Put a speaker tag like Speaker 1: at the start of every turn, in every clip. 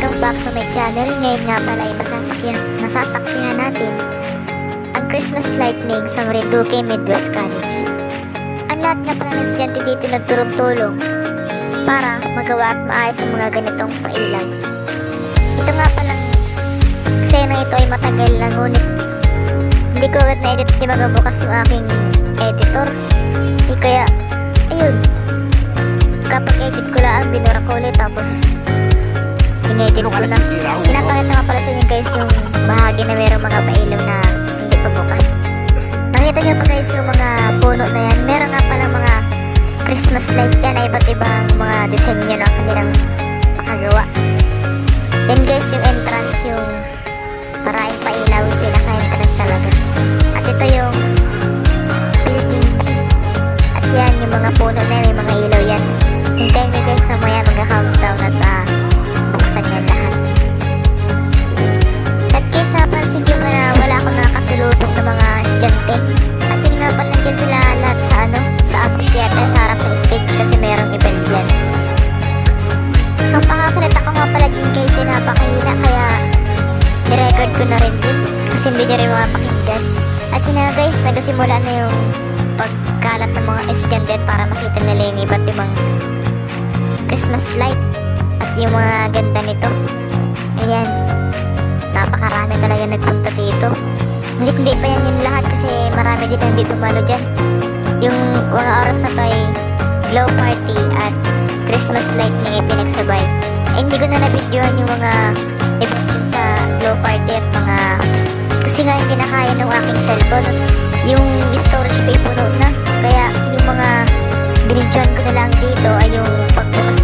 Speaker 1: Welcome back to my channel. Ngayon nga pala ay masasaksihan natin ang Christmas lightning sa Marinduque Midwest College. Ang lahat nga pala ng estudyante dito nagturong-tulong para magawa at maayos ang mga ganitong pailaw. Ito nga palang eksena ito ay matagal na ngunit hindi ko agad na-edit di magabukas yung aking editor. Di kaya, ayun, kapag edit ko lang, binura ko ulit tapos inedit ko na. Pinapakita nga pala sa inyo guys yung bahagi na mayroong mga pailaw na hindi pa bukas. Nakita nyo pa guys yung mga puno na yan. Meron nga pala mga Christmas light yan iba't ibang mga disenyo na kanilang makagawa. Yan guys yung entrance yung maraming pailaw yung pinaka-entrance talaga. At ito yung building. At yan yung mga puno na yan, may mga ilaw yan. Hintayin nyo guys sa maya hindi nyo rin makapakinggan. At yun na guys, nagasimula na yung pagkalat ng mga estudyante para makita nila yung iba't ibang Christmas light at yung mga ganda nito. Ayan, napakarami talaga nagpunta dito. Ngunit hindi pa yan yung lahat kasi marami din ang dito malo dyan. Yung mga oras na to ay glow party at Christmas light na ipinagsabay. Eh, hindi ko na na-videohan yung mga event sa glow party at mga... Nga hindi na ng aking cellphone. Yung storage ko ay puno na. Kaya yung mga binidyohan ko na lang dito ay yung pagbukas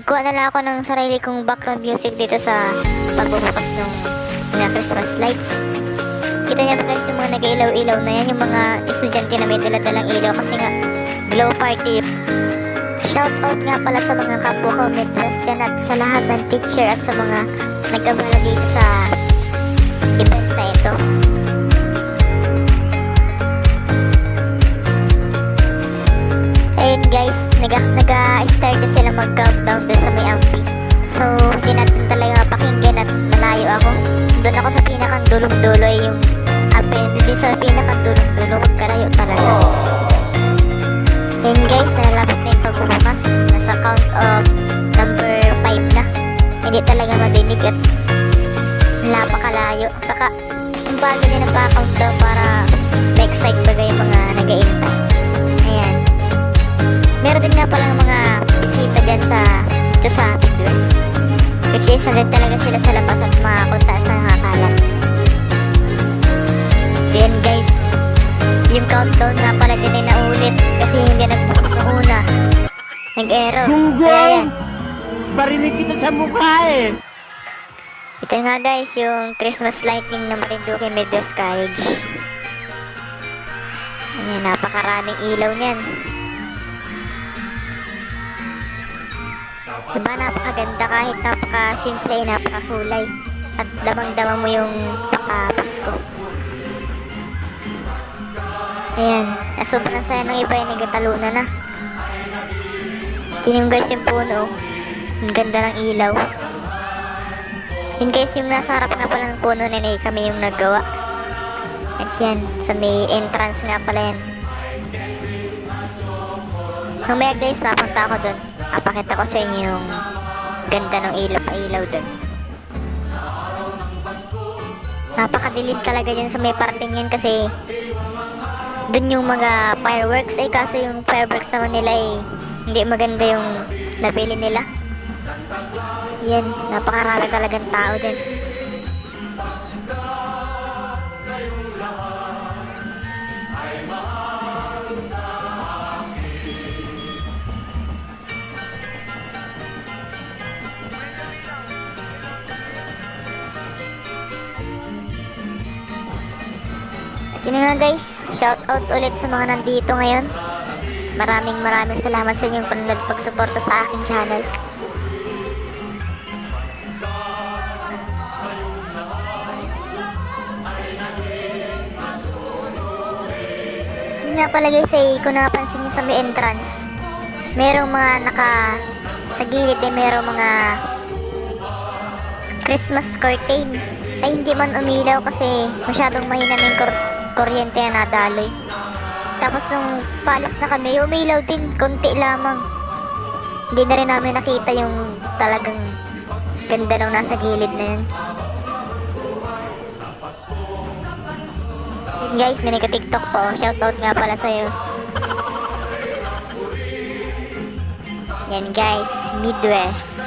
Speaker 1: Nagkuha na lang ako ng sarili kong background music dito sa pagbubukas ng mga Christmas lights. Kita niyo ba guys yung mga nag-ilaw-ilaw na yan, yung mga estudyante na may daladalang ilaw kasi nga glow party. Shout out nga pala sa mga kapwa ko Midwest at sa lahat ng teacher at sa mga nag-abala dito sa mag-countdown doon sa may amphi. So, hindi natin talaga pakinggan at malayo ako. Doon ako sa pinakang dulong-dulo ay yung ape. Doon sa pinakang dulong-dulo, magkalayo talaga. Ayun guys, nalalapit na yung pagbubukas. Nasa count of number 5 na. Hindi talaga madinig at napakalayo. Saka, ang bago din ang pa-countdown para ma-excite bagay yung mga nag-aintay. Ayan. Meron din nga palang mga bisita dyan sa dito sa Midwest. Which is, nandun talaga sila sa labas at mga kung saan saan nakakalat. Ayan guys, yung countdown nga pala din ay naulit kasi hindi nagbukas ng una. Nag-error. Kaya yan.
Speaker 2: Barinig kita sa mukha eh!
Speaker 1: Ito nga guys, yung Christmas lightning ng Marinduque Midwest College. Ayan, napakaraming ilaw niyan. Diba napakaganda kahit napaka-simple, napaka-kulay. At damang-dama mo yung paka-Pasko. Ayan, ah, sobrang saya ng iba yung nagatalunan na. Tingnan guys yung puno. Ang ganda ng ilaw. Yun guys, yung nasa harap nga pala ng puno na yun, eh, kami yung naggawa. At yan, sa may entrance nga pala yan. Mamaya guys, mapunta ako dun. Apakita ko sa inyo yung ganda ng ilaw pa ilaw dun. Napakadilim talaga dyan sa may parting yan kasi dun yung mga fireworks eh kaso yung fireworks naman nila eh hindi maganda yung nabili nila. Yan, napakarami talagang tao dyan. Yun nga guys, shout out ulit sa mga nandito ngayon. Maraming maraming salamat sa inyong panonood pagsuporta sa aking channel. Yun nga pala guys ay kung napansin nyo sa may entrance, merong mga naka sa gilid eh merong mga Christmas curtain ay hindi man umilaw kasi masyadong mahina na yung kur- kuryente na nadaloy. Tapos nung palas na kami, umilaw din, konti lamang. Hindi na rin namin nakita yung talagang ganda nung nasa gilid na. Yun guys, may nagka-tiktok po. Shoutout nga pala sa'yo. Yan guys, Midwest.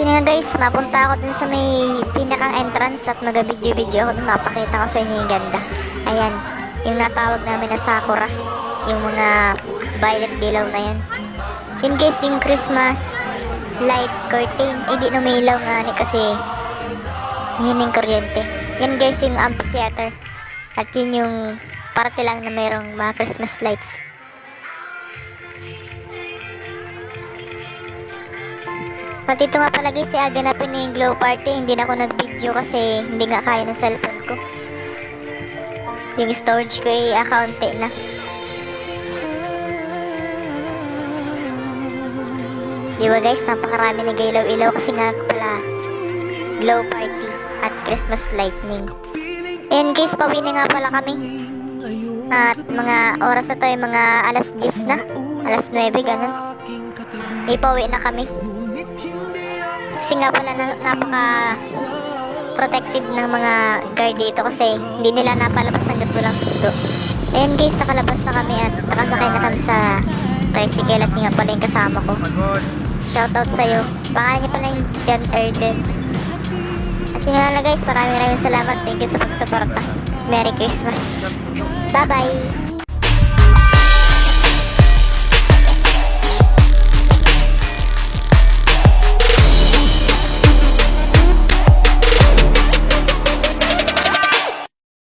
Speaker 1: Yun nga guys, mapunta ako dun sa may pinakang entrance at mag-video-video ako dun. Mapakita ko sa inyo yung ganda. Ayan, yung natawag namin na Sakura. Yung mga violet dilaw na yan. Yun guys, yung Christmas light curtain. Hindi numilaw nga ni kasi hining kuryente. Yan guys, yung amphitheater. At yun yung parte lang na mayroong mga Christmas lights. At ito nga pala guys, ganapin na yung glow party. Hindi na ako nag-video kasi hindi nga kaya ng cellphone ko. Yung storage ko ay akaunti na. Di ba guys, napakarami na ilaw-ilaw kasi nga pala glow party at Christmas lightning. And guys, pauwi na nga pala kami. At mga oras na to ay mga alas 10 na. Alas 9, ganun. Ipauwi na kami. Kasi nga pala na, napaka protective ng mga guard dito kasi hindi nila napalabas hanggat walang sundo. Ayan guys, nakalabas na kami at nakasakay na kami sa tricycle at nga pala yung kasama ko. Shoutout sa'yo. Pangalan niya pala yung John Erden. At yun lang guys, maraming maraming salamat. Thank you sa pagsuporta. Merry Christmas. Bye-bye!